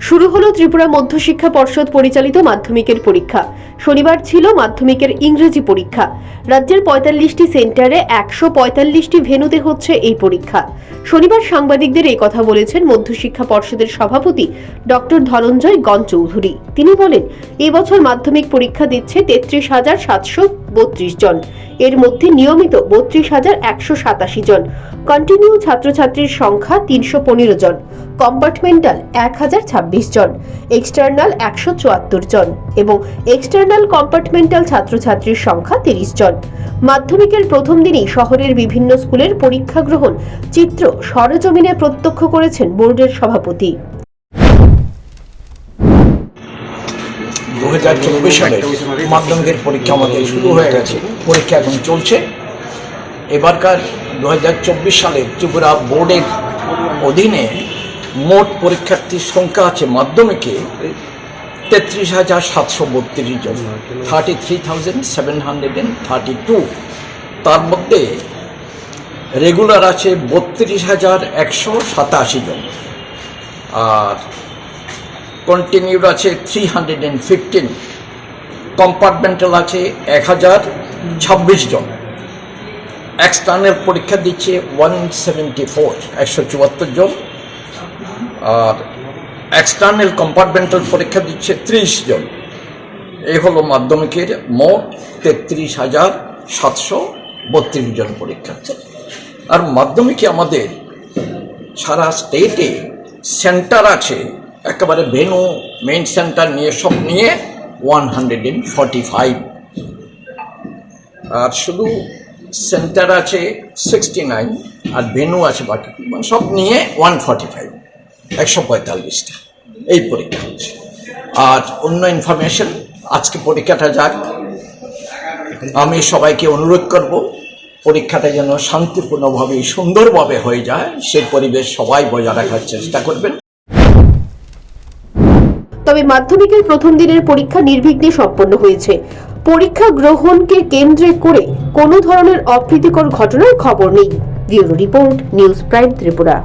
শুরু হলো ত্রিপুরা মধ্যশিক্ষা পর্ষদ পরিচালিত মাধ্যমিকের পরীক্ষা। শনিবার ছিল মাধ্যমিকের ইংরেজি পরীক্ষা। রাজ্যের পঁয়তাল্লিশটি সেন্টারে একশো পঁয়তাল্লিশটি ভেনুতে হচ্ছে এই পরীক্ষা। শনিবার সাংবাদিকদের এই কথা বলেছেন মধ্যশিক্ষা পর্ষদের সভাপতি ডক্টর ধনঞ্জয় গণ চৌধুরী তিনি বলেন এবছর মাধ্যমিক পরীক্ষা দিচ্ছে তেত্রিশ হাজার সাতশো বত্রিশ জন। এর মধ্যে নিয়মিত বত্রিশ হাজার একশো সাতাশি জন। কন্টিনিউ ছাত্রছাত্রীর সংখ্যা তিনশো পনেরো জন। কম্পার্টমেন্টাল এক হাজার ছাব্বিশ জন। এক্সটার্নাল একশো চুয়াত্তর জন এবং এক্সটার্নাল কম্পার্টমেন্টাল ছাত্রছাত্রীর সংখ্যা তিরিশ জন। মাধ্যমিকের প্রথম দিনই শহরের বিভিন্ন স্কুলের পরীক্ষা গ্রহণ চিত্র সরজমিনে প্রত্যক্ষ করেছেন বোর্ডের সভাপতি। দু হাজার চব্বিশ সালের মাধ্যমিকের পরীক্ষা আমাদের শুরু হয়ে গেছে। পরীক্ষা এখন চলছে। এবারকার দু হাজার চব্বিশ সালে ত্রিপুরা বোর্ডের অধীনে মোট পরীক্ষার্থীর সংখ্যা আছে মাধ্যমিকে তেত্রিশ হাজার সাতশো বত্রিশ জন thirty three thousand seven hundred and thirty two তার মধ্যে রেগুলার আছে বত্রিশ হাজার একশো সাতাশি জন। আর কন্টিনিউড আছে three hundred and fifteen compartmental আছে এক হাজার ছাব্বিশ জন। এক্সটার্নাল পরীক্ষা দিচ্ছে ওয়ান সেভেন্টি ফোর একশো চুয়াত্তর জন। আর এক্সটার্নাল কম্পার্টমেন্টাল পরীক্ষা দিচ্ছে ত্রিশ জন। এই হলো মাধ্যমিকের মোট তেত্রিশ হাজার সাতশো বত্রিশ জন পরীক্ষার্থী আর মাধ্যমিকে আমাদের সারা স্টেটে সেন্টার আছে একেবারে ভেনু মেন সেন্টার নিয়ে সব নিয়ে one hundred and forty five আর শুধু সেন্টার আছে সিক্সটি নাইন আর ভেনু আছে বাকি মানে সব নিয়ে ওয়ান ফর্টি ফাইভ একশো পঁয়তাল্লিশটা। এই পরীক্ষা হচ্ছে। আর অন্য ইনফরমেশন আজকে পরীক্ষাটা যাক। আমি সবাইকে অনুরোধ করব, পরীক্ষাটা যেন শান্তিপূর্ণভাবে সুন্দরভাবে হয়ে যায়, সেই পরিবেশ সবাই বজায় রাখার চেষ্টা করবেন। তবে মাধ্যমিকের প্রথম দিনের পরীক্ষা নির্বিঘ্নে সম্পন্ন হয়েছে। পরীক্ষা গ্রহণকে কেন্দ্রে করে কোনো ধরনের অপ্রীতিকর ঘটনার খবর নেই। Bureau report, news prime Tripura.